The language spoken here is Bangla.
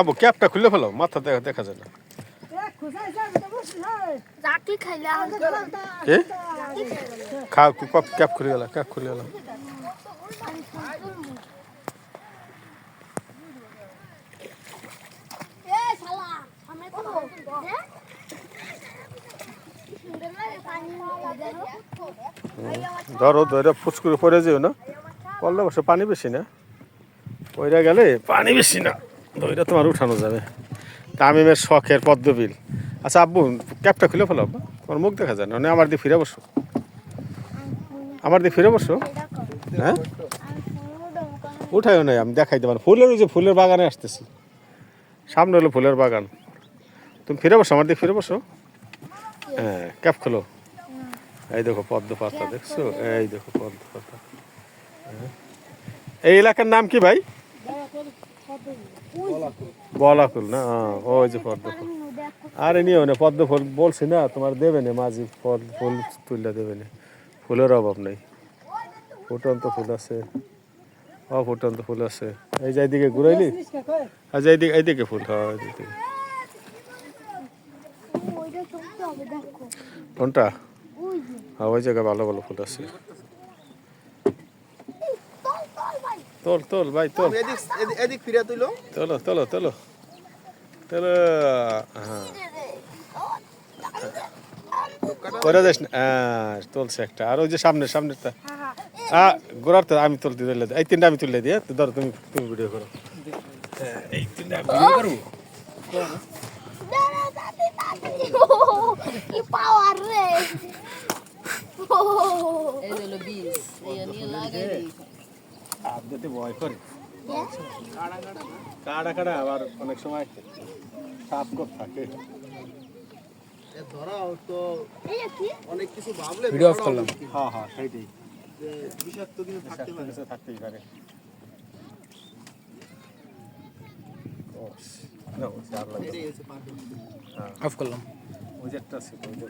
আবু ক্যাপটা খুলে ফেলো মাথা দেখা দেখা যায় না। খা ক্যাপ খুলে গেল ক্যাপ খুলে গেল। হ্যাঁ? ধরো ধরে ফুচকুরে পরে যেও না। পড়লে অবশ্য পানি বেশি না। পয়রা গেলে পানি বেশি না। দইটা তোমার উঠানো যাবে। তামিমের শখের পদ্মবিল। আচ্ছা আব্বু ক্যাপটা খুলে ফেলো তোমার মুখ দেখা যায় না আমার দিয়ে ফিরে বসো। আমার দিয়ে ফিরে বসো। হ্যাঁ? উঠাইও নাই, আমি দেখাই দেবার ফুলের ওই যে ফুলের বাগানে আসতেছি। সামনে হলো ফুলের বাগান। তুমি ফিরে বসো, আমার দিকে ফিরে বসো। হ্যাঁ ক্যাপ খোলো। এই দেখো পদ্ম পাতা, দেখছ? এই দেখো পদ্ম পাতা। এই এলাকার নাম কি ভাই? বলাকুল না? হ্যাঁ, ওই যে পদ্ম ফুল। আরে নিও না পদ্ম ফুল বলছি না তোমার দেবে না মাঝি পদ্ম ফুল তুললে দেবে না। ফুলের অভাব নেই। ফুটন্ত ফুল আছে অফুটন্ত ফুল আছে। এই যে এইদিকে ঘুরাইলি? আচ্ছা এইদিকে এইদিকে ফুল হ্যাঁ এইদিকে। হবে দেখো কোনটা? হ্যাঁ ওই জায়গায় ভালো ভালো ফুল আছে তল তল তোল তোল ভাই তোল। এদিক এদিক- ফিরে তুইলো তোলো তোলো তোলো। তোলো। হ্যাঁ। করে যাস না। তোলছে একটা। আর ওই যে সামনে সামনেরটা হ্যাঁ গোড়ার তো আমি তুলতে দিলে এই তিনটা আমি তুললে দিয়ে ধরো তুমি তুমি ভিডিও করো। হ্যাঁ, এই তিনটা ভিডিও করব। কি পাওয়ার রে। এই হলো বীজ এই নিয়ে লাগাই আপনি ভয় করে। কাড়া কাড়া আবার অনেক সময় সাপ কর থাকে। এ ধরাও তো অনেক কিছু ভাবলে ভিডিও অফ করলাম। হ্যাঁ হ্যাঁ সেইটাই। বিষাক্ত কিছু থাকতে পারে। থাকতেই পারে। আর হ্যাঁ, অফ করলাম। ওই যে একটা ছিল, ওই যে